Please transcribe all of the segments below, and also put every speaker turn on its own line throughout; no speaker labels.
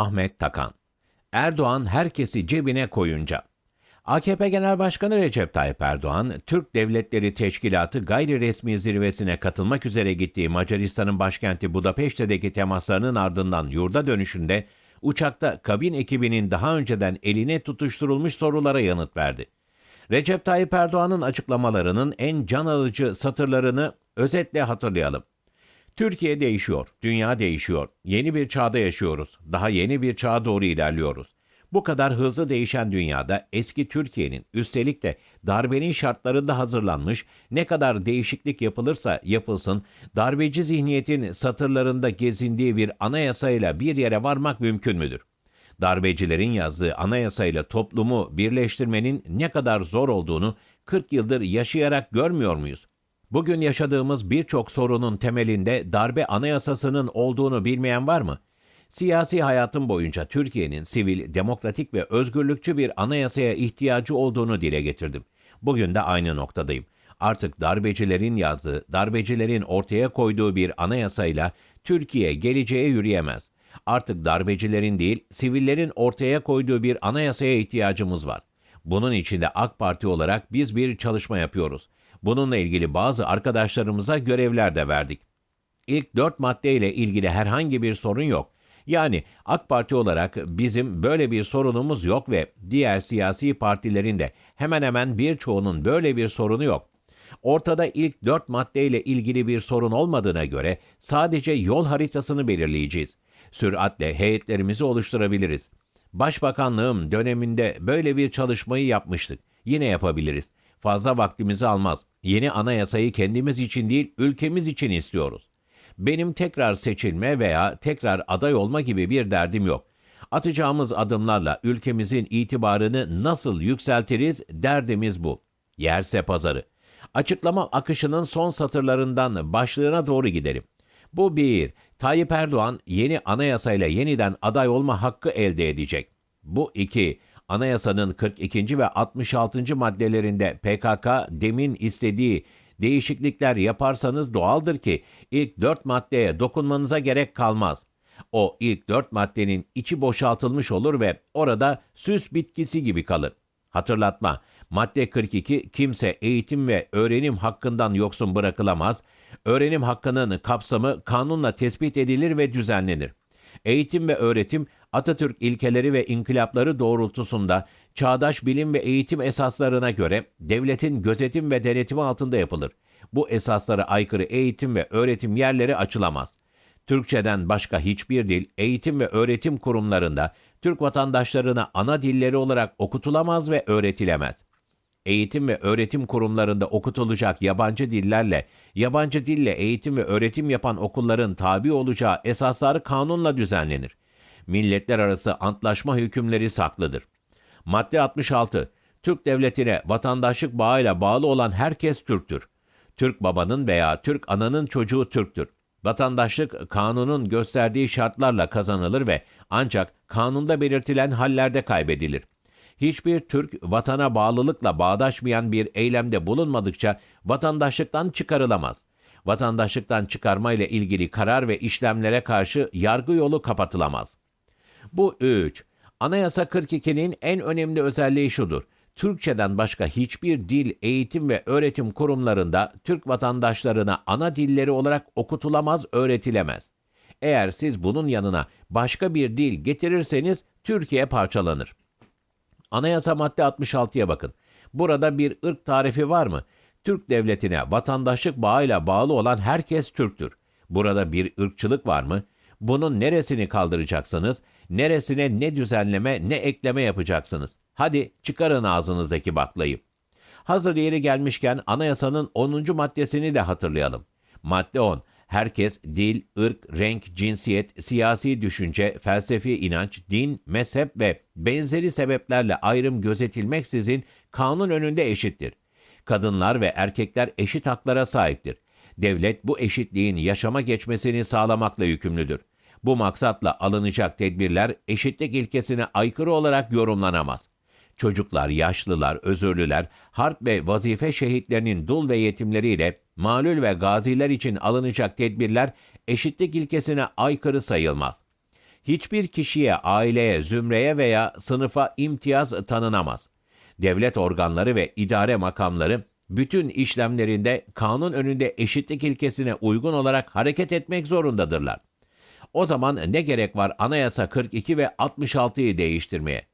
Ahmet Takan. Erdoğan herkesi cebine koyunca. AKP Genel Başkanı Recep Tayyip Erdoğan, Türk Devletleri Teşkilatı gayri resmi zirvesine katılmak üzere gittiği Macaristan'ın başkenti Budapeşte'deki temaslarının ardından yurda dönüşünde uçakta kabin ekibinin daha önceden eline tutuşturulmuş sorulara yanıt verdi. Recep Tayyip Erdoğan'ın açıklamalarının en can alıcı satırlarını özetle hatırlayalım. Türkiye değişiyor, dünya değişiyor. Yeni bir çağda yaşıyoruz. Daha yeni bir çağa doğru ilerliyoruz. Bu kadar hızlı değişen dünyada eski Türkiye'nin üstelik de darbenin şartlarında hazırlanmış ne kadar değişiklik yapılırsa yapılsın darbeci zihniyetin satırlarında gezindiği bir anayasayla bir yere varmak mümkün müdür? Darbecilerin yazdığı anayasayla toplumu birleştirmenin ne kadar zor olduğunu 40 yıldır yaşayarak görmüyor muyuz? Bugün yaşadığımız birçok sorunun temelinde darbe anayasasının olduğunu bilmeyen var mı? Siyasi hayatım boyunca Türkiye'nin sivil, demokratik ve özgürlükçü bir anayasaya ihtiyacı olduğunu dile getirdim. Bugün de aynı noktadayım. Artık darbecilerin yazdığı, darbecilerin ortaya koyduğu bir anayasayla Türkiye geleceğe yürüyemez. Artık darbecilerin değil, sivillerin ortaya koyduğu bir anayasaya ihtiyacımız var. Bunun için de AK Parti olarak biz bir çalışma yapıyoruz. Bununla ilgili bazı arkadaşlarımıza görevler de verdik. İlk dört maddeyle ilgili herhangi bir sorun yok. Yani AK Parti olarak bizim böyle bir sorunumuz yok ve diğer siyasi partilerin de hemen hemen birçoğunun böyle bir sorunu yok. Ortada ilk dört maddeyle ilgili bir sorun olmadığına göre sadece yol haritasını belirleyeceğiz. Süratle heyetlerimizi oluşturabiliriz. Başbakanlığım döneminde böyle bir çalışmayı yapmıştık. Yine yapabiliriz. Fazla vaktimizi almaz. Yeni anayasayı kendimiz için değil, ülkemiz için istiyoruz. Benim tekrar seçilme veya tekrar aday olma gibi bir derdim yok. Atacağımız adımlarla ülkemizin itibarını nasıl yükseltiriz derdimiz bu. Yerse pazarı. Açıklama akışının son satırlarından başlığına doğru gidelim. Bu bir, Tayyip Erdoğan yeni anayasayla yeniden aday olma hakkı elde edecek. Bu iki, anayasanın 42. ve 66. maddelerinde PKK demin istediği değişiklikler yaparsanız doğaldır ki ilk dört maddeye dokunmanıza gerek kalmaz. O ilk dört maddenin içi boşaltılmış olur ve orada süs bitkisi gibi kalır. Hatırlatma, madde 42 kimse eğitim ve öğrenim hakkından yoksun bırakılamaz. Öğrenim hakkının kapsamı kanunla tespit edilir ve düzenlenir. Eğitim ve öğretim Atatürk ilkeleri ve inkılapları doğrultusunda çağdaş bilim ve eğitim esaslarına göre devletin gözetim ve denetimi altında yapılır. Bu esaslara aykırı eğitim ve öğretim yerleri açılamaz. Türkçeden başka hiçbir dil eğitim ve öğretim kurumlarında Türk vatandaşlarına ana dilleri olarak okutulamaz ve öğretilemez. Eğitim ve öğretim kurumlarında okutulacak yabancı dillerle, yabancı dille eğitim ve öğretim yapan okulların tabi olacağı esaslar kanunla düzenlenir. Milletler arası antlaşma hükümleri saklıdır. Madde 66. Türk devletine vatandaşlık bağıyla bağlı olan herkes Türktür. Türk babanın veya Türk ananın çocuğu Türktür. Vatandaşlık kanunun gösterdiği şartlarla kazanılır ve ancak kanunda belirtilen hallerde kaybedilir. Hiçbir Türk vatana bağlılıkla bağdaşmayan bir eylemde bulunmadıkça vatandaşlıktan çıkarılamaz. Vatandaşlıktan çıkarma ile ilgili karar ve işlemlere karşı yargı yolu kapatılamaz. Bu üç. Anayasa 42'nin en önemli özelliği şudur. Türkçeden başka hiçbir dil, eğitim ve öğretim kurumlarında Türk vatandaşlarına ana dilleri olarak okutulamaz, öğretilemez. Eğer siz bunun yanına başka bir dil getirirseniz Türkiye parçalanır. Anayasa madde 66'ya bakın. Burada bir ırk tarifi var mı? Türk devletine vatandaşlık bağıyla bağlı olan herkes Türktür. Burada bir ırkçılık var mı? Bunun neresini kaldıracaksınız? Neresine ne düzenleme ne ekleme yapacaksınız? Hadi çıkarın ağzınızdaki baklayı. Hazır yeri gelmişken anayasanın 10. maddesini de hatırlayalım. Madde 10. Herkes dil, ırk, renk, cinsiyet, siyasi düşünce, felsefi inanç, din, mezhep ve benzeri sebeplerle ayrım gözetilmeksizin kanun önünde eşittir. Kadınlar ve erkekler eşit haklara sahiptir. Devlet bu eşitliğin yaşama geçmesini sağlamakla yükümlüdür. Bu maksatla alınacak tedbirler eşitlik ilkesine aykırı olarak yorumlanamaz. Çocuklar, yaşlılar, özürlüler, harp ve vazife şehitlerinin dul ve yetimleriyle malul ve gaziler için alınacak tedbirler eşitlik ilkesine aykırı sayılmaz. Hiçbir kişiye, aileye, zümreye veya sınıfa imtiyaz tanınamaz. Devlet organları ve idare makamları bütün işlemlerinde kanun önünde eşitlik ilkesine uygun olarak hareket etmek zorundadırlar. O zaman ne gerek var Anayasa 42 ve 66'yı değiştirmeye?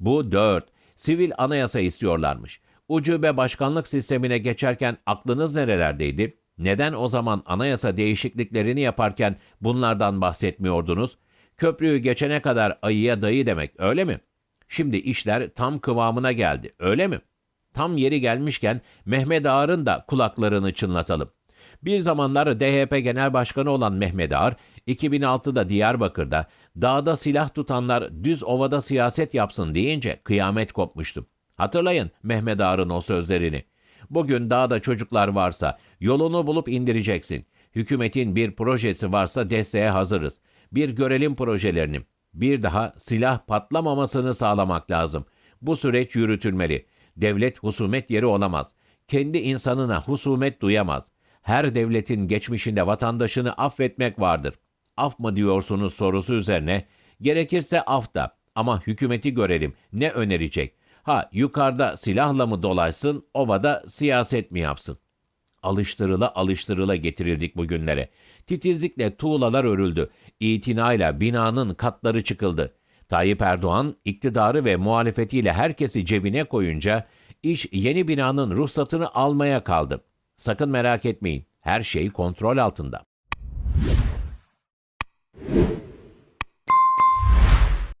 Bu dört. Sivil anayasa istiyorlarmış. Ucube başkanlık sistemine geçerken aklınız nerelerdeydi? Neden o zaman anayasa değişikliklerini yaparken bunlardan bahsetmiyordunuz? Köprüyü geçene kadar ayıya dayı demek öyle mi? Şimdi işler tam kıvamına geldi öyle mi? Tam yeri gelmişken Mehmet Ağar'ın da kulaklarını çınlatalım. Bir zamanlar DHP Genel Başkanı olan Mehmet Ağar, 2006'da Diyarbakır'da dağda silah tutanlar düz ovada siyaset yapsın deyince kıyamet kopmuştu. Hatırlayın Mehmet Ağar'ın o sözlerini. Bugün dağda çocuklar varsa yolunu bulup indireceksin. Hükümetin bir projesi varsa desteğe hazırız. Bir görelim projelerini. Bir daha silah patlamamasını sağlamak lazım. Bu süreç yürütülmeli. Devlet husumet yeri olamaz. Kendi insanına husumet duyamaz. Her devletin geçmişinde vatandaşını affetmek vardır. Af mı diyorsunuz sorusu üzerine gerekirse af da ama hükümeti görelim ne önerecek? Ha yukarıda silahla mı dolaşsın, ovada siyaset mi yapsın? Alıştırıla alıştırıla getirildik bugünlere. Titizlikle tuğlalar örüldü. İtinayla binanın katları çıkıldı. Tayyip Erdoğan iktidarı ve muhalefetiyle herkesi cebine koyunca iş yeni binanın ruhsatını almaya kaldı. Sakın merak etmeyin. Her şey kontrol altında.